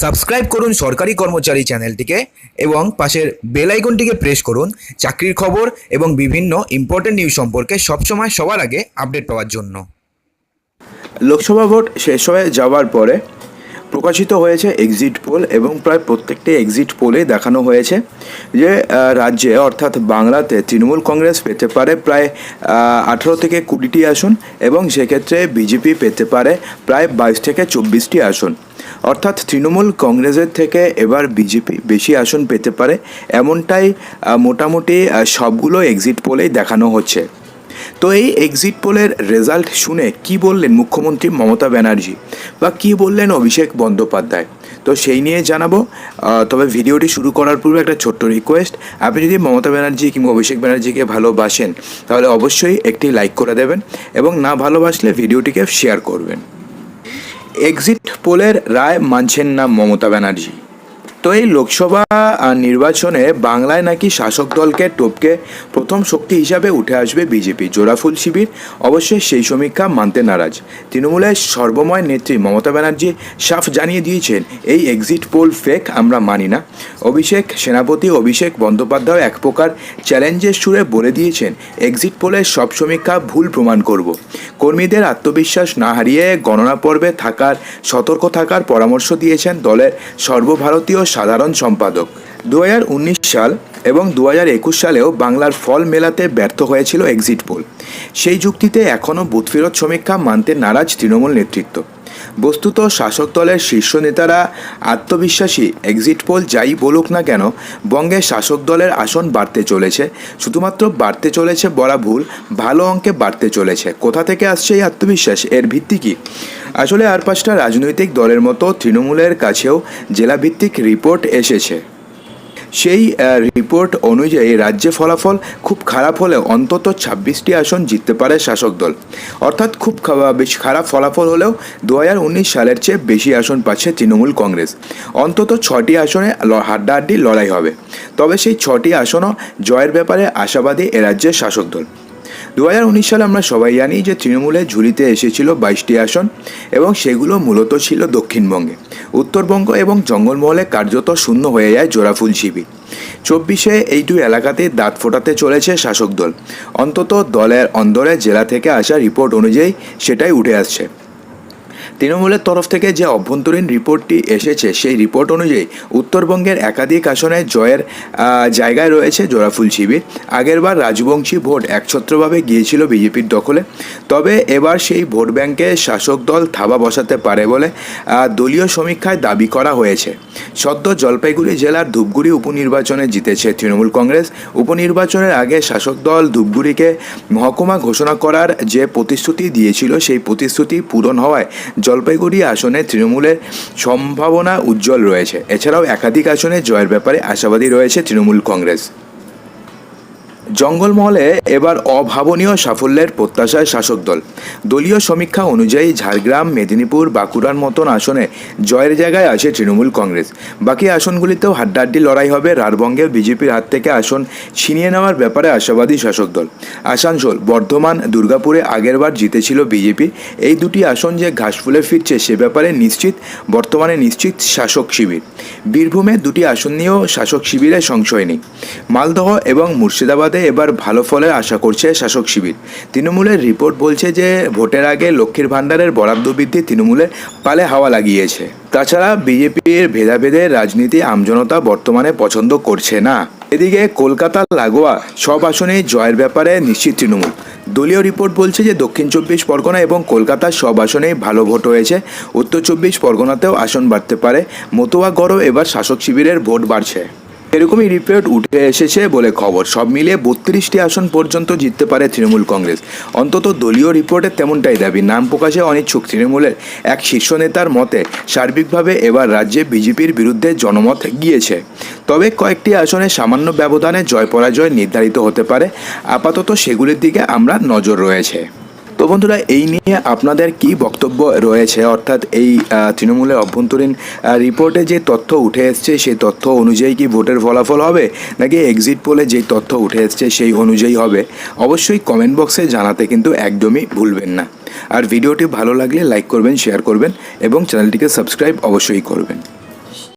Subscribe করুন সরকারি কর্মচারী চ্যানেলটিকে এবং পাশের বেল আইকনটিকে প্রেস করুন চাকরির খবর এবং বিভিন্ন ইম্পর্টেন্ট নিউজ সম্পর্কে সবসময় সবার আগে আপডেট পাওয়ার জন্য। লোকসভা ভোট শেষ হয়ে যাওয়ার পরে প্রকাশিত হয়েছে এক্সিট পোল এবং প্রায় প্রত্যেকটি এক্সিট পোলে দেখানো হয়েছে যে রাজ্যে অর্থাৎ বাংলাতে তৃণমূল কংগ্রেস পেতে পারে প্রায় আঠেরো থেকে কুড়িটি আসন এবং সেক্ষেত্রে বিজেপি পেতে পারে প্রায় বাইশ থেকে চব্বিশটি আসন। অর্থাৎ তৃণমূল কংগ্রেসের থেকে এবার বিজেপি বেশি আসন পেতে পারে, এমনটাই মোটামুটি সবগুলো এক্সিট পোলেই দেখানো হচ্ছে। তো এই এক্সিট পোলের রেজাল্ট শুনে কি বললেন মুখ্যমন্ত্রী মমতা ব্যানার্জি? বা কি বললেন অভিষেক বন্দ্যোপাধ্যায়? তো সেই নিয়ে জানাব। তবে ভিডিওটি শুরু করার পূর্বে একটা ছোট্ট রিকোয়েস্ট আপনি যদি মমতা ব্যানার্জি কিংবা অভিষেক ব্যানার্জিকে ভালোবাসেন, তাহলে অবশ্যই একটি লাইক করে দেবেন এবং না ভালোবাসলে ভিডিওটিকে শেয়ার করবেন। এক্সিট পোলের রায় মানছেন না মমতা ব্যানার্জি। তো এই লোকসভা নির্বাচনে বাংলায় নাকি শাসক দলকে টপকে প্রথম শক্তি হিসাবে উঠে আসবে বিজেপি। জোড়াফুল শিবির অবশ্যই সেই সমীক্ষা মানতে নারাজ। তৃণমূলের সর্বময় নেত্রী মমতা ব্যানার্জি সাফ জানিয়ে দিয়েছেন, এই এক্সিট পোল ফেক আমরা মানি না। অভিষেক সেনাপতি অভিষেক বন্দ্যোপাধ্যায় এক প্রকার চ্যালেঞ্জের সুরে বলে দিয়েছেন এক্সিট পোলের সব সমীক্ষা ভুল প্রমাণ করব। কর্মীদের আত্মবিশ্বাস না হারিয়ে গণনা পর্বে থাকার, সতর্ক থাকার পরামর্শ দিয়েছেন দলের সর্বভারতীয় সাধারণ সম্পাদক। দুহাজার উনিশ সাল এবং দু একুশ সালেও বাংলার ফল মেলাতে ব্যর্থ হয়েছিল এক্সিট পোল সেই যুক্তিতে এখনও বুথফেরত সমীক্ষা মানতে নারাজ তৃণমূল নেতৃত্ব। বস্তুত শাসক দলের শীর্ষ নেতারা আত্মবিশ্বাসী এক্সিট পোল যাই বলুক না কেন, বঙ্গে শাসক দলের আসন বাড়তে চলেছে। শুধুমাত্র বাড়তে চলেছে বলা ভুল, ভালো অঙ্কে বাড়তে চলেছে। কোথা থেকে আসছে এই আত্মবিশ্বাস, এর ভিত্তি কী? আসলে আর পাঁচটা রাজনৈতিক দলের মতো তৃণমূলের কাছেও জেলাভিত্তিক রিপোর্ট এসেছে। সেই রিপোর্ট অনুযায়ী রাজ্যে ফলাফল খুব খারাপ হলে অন্তত ছাব্বিশটি আসন জিততে পারে শাসক দল। অর্থাৎ খুব বেশ খারাপ ফলাফল হলেও দু হাজার উনিশ সালের চেয়ে বেশি আসন পাচ্ছে তৃণমূল কংগ্রেস। অন্তত ছটি আসনে হাড্ডাহাড্ডি লড়াই হবে। তবে সেই ছটি আসনও জয়ের ব্যাপারে আশাবাদী এ রাজ্যের শাসক দল। দু হাজার উনিশ সালে আমরা সবাই জানি যে তৃণমূলের ঝুলিতে এসেছিল বাইশটি আসন এবং সেগুলো মূলত ছিল দক্ষিণবঙ্গে। উত্তরবঙ্গ এবং জঙ্গলমহলে কার্যত শূন্য হয়ে যায় জোড়াফুল শিবির। চব্বিশে এই দুই এলাকাতে দাঁত ফোটাতে চলেছে শাসক দল। অন্তত দলের অন্দরে জেলা থেকে আসা রিপোর্ট অনুযায়ী সেটাই উঠে আসছে। তৃণমূলের তরফ থেকে যে অভ্যন্তরীণ রিপোর্টটি এসেছে, সেই রিপোর্ট অনুযায়ী উত্তরবঙ্গের একাধিক আসনে জয়ের জায়গায় রয়েছে জোড়াফুল শিবির। আগেরবার রাজবংশী ভোট একছত্রভাবে গিয়েছিল বিজেপির দখলে। তবে এবার সেই ভোট ব্যাংকে শাসক দল থাবা বসাতে পারে বলে দলীয় সমীক্ষায় দাবি করা হয়েছে। সদ্য জলপাইগুড়ি জেলার ধূপগুড়ি উপনির্বাচনে জিতেছে তৃণমূল কংগ্রেস। উপনির্বাচনের আগে শাসক দল ধূপগুড়িকে মহকুমা ঘোষণা করার যে প্রতিশ্রুতি দিয়েছিল, সেই প্রতিশ্রুতি পূরণ হওয়ায় জলপাইগুড়ি আসনে তৃণমূলের সম্ভাবনা উজ্জ্বল রয়েছে। এছাড়াও একাধিক আসনে জয়ের ব্যাপারে আশাবাদী রয়েছে তৃণমূল কংগ্রেস। জঙ্গলমহলে এবার অভাবনীয় সাফল্যের প্রত্যাশায় শাসক দল। দলীয় সমীক্ষা অনুযায়ী ঝাড়গ্রাম, মেদিনীপুর, বাঁকুড়ার মতন আসনে জয়ের জায়গায় আছে তৃণমূল কংগ্রেস। বাকি আসনগুলিতেও হাড্ডাহাড্ডি লড়াই হবে। রারবঙ্গে বিজেপির হাত থেকে আসন ছিনিয়ে নেওয়ার ব্যাপারে আশাবাদী শাসক দল। আসানসোল, বর্ধমান, দুর্গাপুরে আগেরবার জিতেছিল বিজেপি। এই দুটি আসন যে ঘাসফুলে ফিরছে সে ব্যাপারে নিশ্চিত, বর্তমানে নিশ্চিত শাসক শিবির। বীরভূমে দুটি আসন নিয়েও শাসক শিবিরে সংশয় নেই। মালদহ এবং মুর্শিদাবাদে এবার ভালো ফলের আশা করছে শাসক শিবির। তৃণমূলের রিপোর্ট বলছে যে, ভোটের আগে লক্ষ্মীর ভাণ্ডারের বরাদ্দ বৃদ্ধি তৃণমূলে পালে হাওয়া লাগিয়েছে। তাছাড়া বিজেপির ভেদাভেদের রাজনীতি আমজনতা বর্তমানে পছন্দ করছে না। এদিকে কলকাতা, লাগোয়া সব আসনেই জয়ের ব্যাপারে নিশ্চিত তৃণমূল। দলীয় রিপোর্ট বলছে যে, দক্ষিণ চব্বিশ পরগনা এবং কলকাতার সব আসনেই ভালো ভোট হয়েছে। উত্তর চব্বিশ পরগনাতেও আসন বাড়তে পারে। মতুয়া মতুয়াগড়ও এবার শাসক শিবিরের ভোট বাড়ছে। এরকমই রিপোর্ট উঠে এসেছে বলে খবর। সব মিলিয়ে বত্রিশটি আসন পর্যন্ত জিততে পারে তৃণমূল কংগ্রেস। অন্তত দলীয় রিপোর্টে তেমনটাই দাবি। নাম প্রকাশে অনিচ্ছুক। তৃণমূলের এক শীর্ষ নেতার মতে, সার্বিকভাবে এবার রাজ্যে বিজেপির বিরুদ্ধে জনমত গিয়েছে। তবে কয়েকটি আসনে সামান্য ব্যবধানে জয় পরাজয় নির্ধারিত হতে পারে। আপাতত সেগুলির দিকে আমরা নজর রয়েছে। তো বন্ধুরা, এই নিয়ে আপনাদের কি বক্তব্য রয়েছে? অর্থাৎ এই তৃণমূলের অভ্যন্তরীণ রিপোর্টে যে তথ্য উঠে এসছে, সেই তথ্য অনুযায়ী কি ভোটের ফলাফল হবে? নাকি এক্সিট পোলে যে তথ্য উঠে এসছে, সেই অনুযায়ী হবে? অবশ্যই কমেন্ট বক্সে জানাতে কিন্তু একদমই ভুলবেন না। আর ভিডিওটি ভালো লাগলে লাইক করবেন শেয়ার করবেন এবং চ্যানেলটিকে সাবস্ক্রাইব অবশ্যই করবেন।